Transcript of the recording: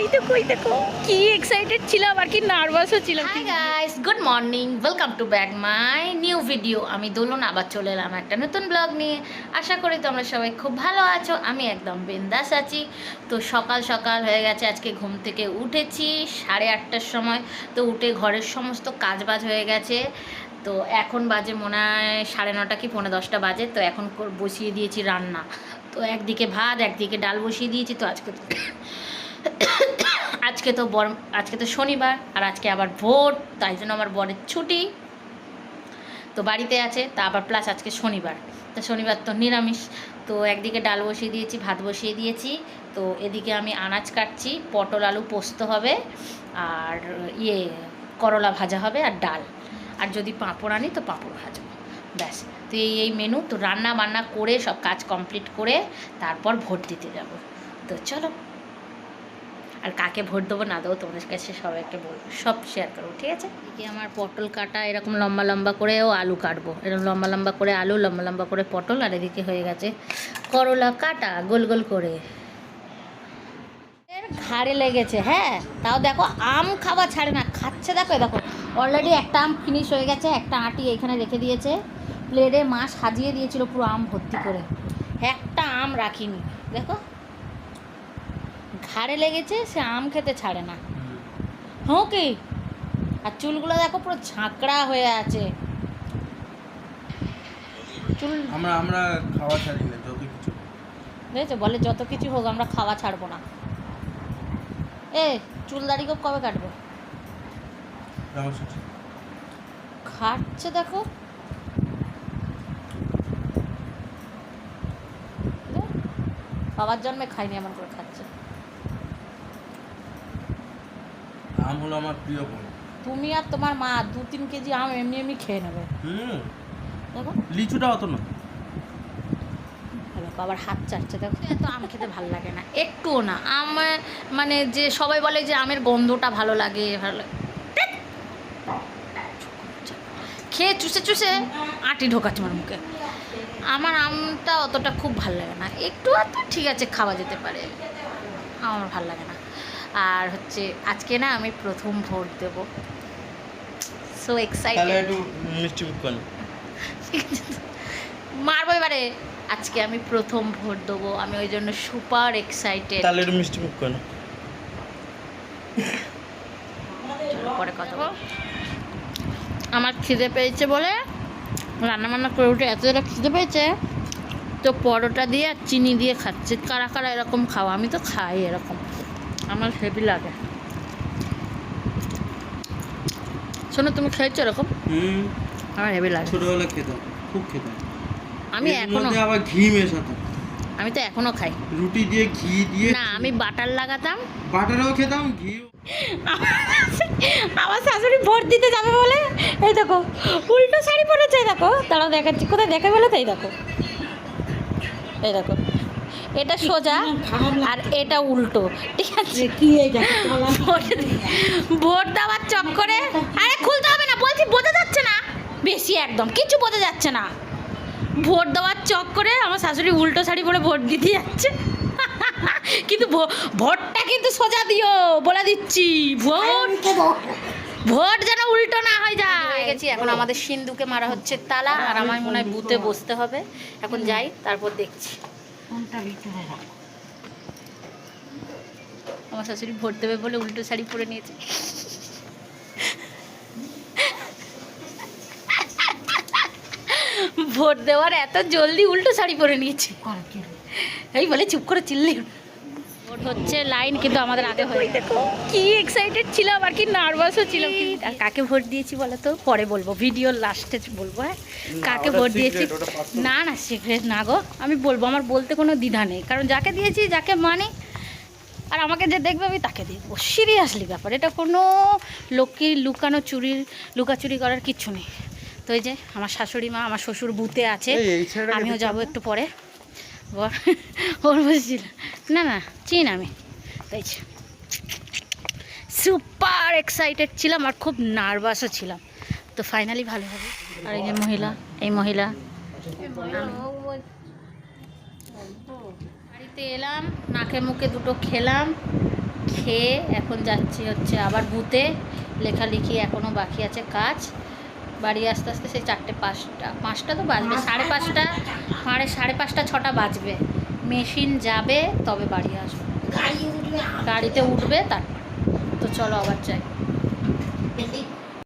এই দেখো এই দেখো, কি এক্সাইটেড আর কি নার্ভাসও guys good morning to my new video আমি দোলন, আবার চলে এলাম একটা নতুন ব্লগ নিয়ে। আশা করি তোমরা সবাই খুব ভালো আছো, আমি একদম বিন্দাস আছি। তো সকাল সকাল হয়ে গেছে, আজকে ঘুম থেকে উঠেছি সাড়ে আটটার সময়। তো উঠে ঘরের সমস্ত কাজ বাজ হয়ে গেছে। তো এখন বাজে মনে হয় সাড়ে নটা কি পৌনে দশটা বাজে, তো এখন বসিয়ে দিয়েছি রান্না। তো একদিকে ভাত, একদিকে ডাল বসিয়ে দিয়েছি, তো আজকে আজকে তো বর, আজকে তো শনিবার আর আজকে আবার ভোট তাই জন্য আমার বরের ছুটি। তো বাড়িতে আছে, তা আবার প্লাস আজকে শনিবার। তো শনিবার তো নিরামিষ। তো একদিকে ডাল বসিয়ে দিয়েছি, ভাত বসিয়ে দিয়েছি। তো এদিকে আমি আনাজ কাটছি, পটল, আলু পোস্ত হবে আর ইয়ে করলা ভাজা হবে আর ডাল। আর যদি পাঁপড় আনি তো পাঁপড় ভাজবো। ব্যাস। তো এই এই মেনু তো রান্না বান্না করে সব কাজ কমপ্লিট করে তারপর ভোট দিতে যাব। তো চলো। আর কাকে ভোট দেবো না দেবো, তোমাদের কাছে সবাইকে বলব, সব শেয়ার করব, ঠিক আছে? এদিকে আমার পটল কাটা এরকম লম্বা লম্বা করেও আলু কাটবো, এরকম লম্বা লম্বা করে আলু, লম্বা লম্বা করে পটল, আর এদিকে হয়ে গেছে করলা কাটা, গোল গোল করে। ঘাড়ে লেগেছে হ্যাঁ তাও দেখো আম খাওয়া ছাড়ে না, খাচ্ছে দেখো দেখো অলরেডি একটা আম ফিনিশ হয়ে গেছে, একটা আটি এখানে রেখে দিয়েছে প্লেটে মা সাজিয়ে দিয়েছিল পুরো আম ভর্তি করে, একটা আম রাখিনি, দেখো ঘাড়ে লেগেছে সে আম খেতে ছাড়ে না। হ্যাঁ কি? আর চুলগুলো দেখো পুরো ঝাঁকড়া হয়ে আছে। চুল আমরা আমরা খাওয়া ছাড়ি না যত কিছু। বুঝেছ বলে যত কিছু হোক আমরা খাওয়া ছাড়বো না। এ চুল দাড়ি কবে কাটবে। খাচ্ছে দেখো বাবার জন্মে খাইনি এমন করে খাচ্ছে। আম হলো আমার প্রিয় ফল। তুমি আর তোমার মা দু তিন কেজি আম এমনি এমনি খেয়ে নেবে। হুম। দেখো। লিচুটা অত না দেখো আবার হাত চাটছে। দেখো এত আম খেতে ভালো লাগে না। একটুও না। আম মানে যে সবাই বলে যে আমের গন্ধটা ভালো লাগে ভালো লাগে। খেয়ে চুষে চুষে আটি ঢোকাচ্ছে আমার মুখে। আমার আমটা অতটা খুব ভালো লাগে না। একটু আর তো ঠিক আছে খাওয়া যেতে পারে। আমার ভালো লাগে না। আর হচ্ছে আজকে না আমি প্রথম ভোট দেব। সো এক্সাইটেড মিষ্টি মারবো এবারে। আজকে আমি প্রথম ভোট দেবো। আমি ওই জন্য সুপার এক্সাইটেড তাহলে একটু মিষ্টি মুখ করেন পরে কথা। আমার খিদে পেয়েছে বলে রান্না বান্না করে উঠে এত এরা খিদে পেয়েছে তো পরোটা দিয়ে আর চিনি দিয়ে খাচ্ছে। কারা কারা এরকম খাওয়া আমি তো খাই এরকম। আমার হেভি লাগে। শোনো তুমি খেয়েছো এরকম? হুম। আমার হেভি লাগে। ছোটবেলা খেতাম খুব খেতাম। আমি এখনও আবার ঘি মেশাতাম। আমি তো এখনও খাই। রুটি দিয়ে ঘি দিয়ে না আমি বাটার লাগাতাম। বাটারও খেতাম ঘি আমার শাশুড়ি ভোট দিতে যাবে বলে এই দেখো উল্টো শাড়ি পরেছে এই দেখো। তারা দেখাচ্ছি। কোথায় দেখে বলে তাই দেখো। এই দেখো। এটা সোজা আর এটা উল্টো ঠিক আছে? ভোট ভোট দেওয়ার চক্করে আরে খুলতে হবে না বলছি বোঝা যাচ্ছে না। বেশি একদম কিছু বোঝা যাচ্ছে না। ভোট দেওয়ার চক্করে আমার শাশুড়ি উল্টো শাড়ি পরে ভোট দিতে যাচ্ছে। কিন্তু ভো- ভোটটা কিন্তু সোজা দিও বলে দিচ্ছি ভোট। ভোট যেন উল্টো না হয়ে যায়। হয়ে গেছি এখন আমাদের সিন্ধুকে মারা হচ্ছে তালা আর আমার মনে হয় বুথে বসতে হবে। এখন যাই তারপর দেখছি। কোনটা ভিতরে রাখো আমার শাশুড়ি ভোট দেবে বলে উল্টো শাড়ি পরে নিয়েছে। ভোট দেওয়ার এত জলদি উল্টো শাড়ি পরে নিয়েছে। এই বলে চুপ করে চিল্লি। হচ্ছে লাইন কিন্তু আমাদের আগে হয়ে দেখো কি এক্সাইটেড ছিলাম আর কি নার্ভাসও ছিলাম। আর কাকে ভোট দিয়েছি বলো তো? পরে বলব ভিডিওর লাস্টে বলব হ্যাঁ? কাকে ভোট দিয়েছি। না না সিক্রেট না গো। আমি বলব আমার বলতে কোনো দ্বিধা নেই। কারণ যাকে দিয়েছি যাকে মানি আর আমাকে যে দেখবে আমি তাকে দেখব। সিরিয়াসলি ব্যাপার এটা কোনো লোককে লুকানো চুরির লুকাচুরি করার কিচ্ছু নেই। তো এই যে আমার শাশুড়ি মা আমার শ্বশুর বুতে আছে। আমিও যাব একটু পরে। বর ওর বলছিল না না, চিনি আমি। তাই সুপার এক্সাইটেড ছিলাম আর খুব নার্ভাসও ছিলাম। তো ফাইনালি ভালো হবে। আর এই যে মহিলা, এই মহিলা। বাড়িতে এলাম, নাকে মুখে দুটো খেলাম, খেয়ে এখন যাচ্ছি হচ্ছে আবার বুতে লেখালেখি এখনও বাকি আছে কাজ। বাড়ি আসতে আসতে সেই চারটে পাঁচটা পাঁচটা তো বাজবে, সাড়ে পাঁচটা, সাড়ে সাড়ে পাঁচটা, ছটা বাজবে। মেশিন যাবে তবে বাড়ি আসবে। গাড়িতে উঠবে তার তো চলো আবার যাই।